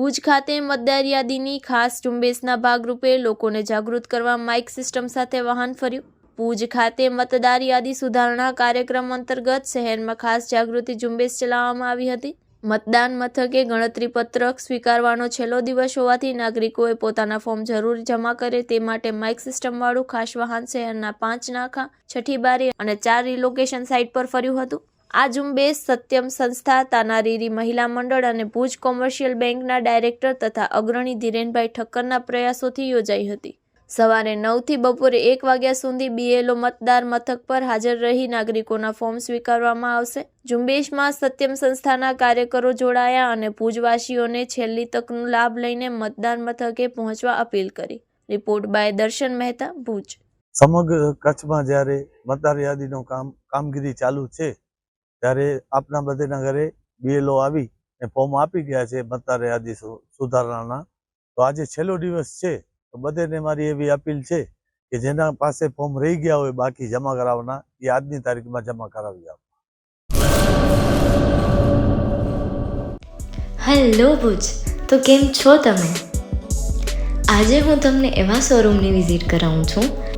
ભુજ ખાતે મતદાર યાદીની ખાસ ઝુંબેશના ભાગરૂપે લોકોને જાગૃત કરવા માઇક સિસ્ટમ સાથે વાહન ફર્યું. ભુજ ખાતે મતદાર યાદી સુધારણા કાર્યક્રમ અંતર્ગત શહેરમાં ખાસ જાગૃતિ ઝુંબેશ ચલાવવામાં આવી હતી. મતદાન મથકે ગણતરી પત્રક સ્વીકારવાનો છેલ્લો દિવસ હોવાથી નાગરિકોએ પોતાના ફોર્મ જરૂર જમા કરે તે માટે માઇક સિસ્ટમવાળું ખાસ વાહન શહેરના પાંચ નાખા, છઠ્ઠી બારી અને ચાર રિલોકેશન સાઇટ પર ફર્યું હતું. આ ઝુંબેશ સત્યમ સંસ્થા, તાનારીરી મહિલા મંડળ અને ભુજ કોમર્શિયલ બેંકના ડાયરેક્ટર તથા અગ્રણી ધીરેનભાઈ ઠક્કરના પ્રયાસોથી યોજાઈ હતી. સવારે નવથી બપોરે એક વાગ્યા સુધી બીએલઓ મતદાર મથક પર હાજર રહી નાગરિકોના ફોર્મ સ્વીકારવામાં આવશે. ઝુંબેશમાં સત્યમ સંસ્થાના કાર્યકરો જોડાયા અને ભુજવાસીઓને છેલ્લી તકનો લાભ લઈને મતદાન મથકે પહોંચવા અપીલ કરી. રિપોર્ટ બાય દર્શન મહેતા, ભુજ. સમગ્ર કચ્છમાં જ્યારે મતદાર યાદીનું કામ કામગીરી ચાલુ છે ત્યારે આપના બધાના ઘરે બીએલઓ આવી ને ફોર્મ આપી ગયા છે મતદાર યાદી સુધારણાના. તો આજે છેલ્લો દિવસ છે. તો બધાને મારી એવી અપીલ છે કે જેના પાસે ફોર્મ રહી ગયા હોય બાકી જમા કરાવવાના, એ આજની તારીખમાં જમા કરાવી આપો. હેલો ભુજ, તો કેમ છો તમે? આજે હું તમને એવા શોરૂમની વિઝિટ કરાવું છું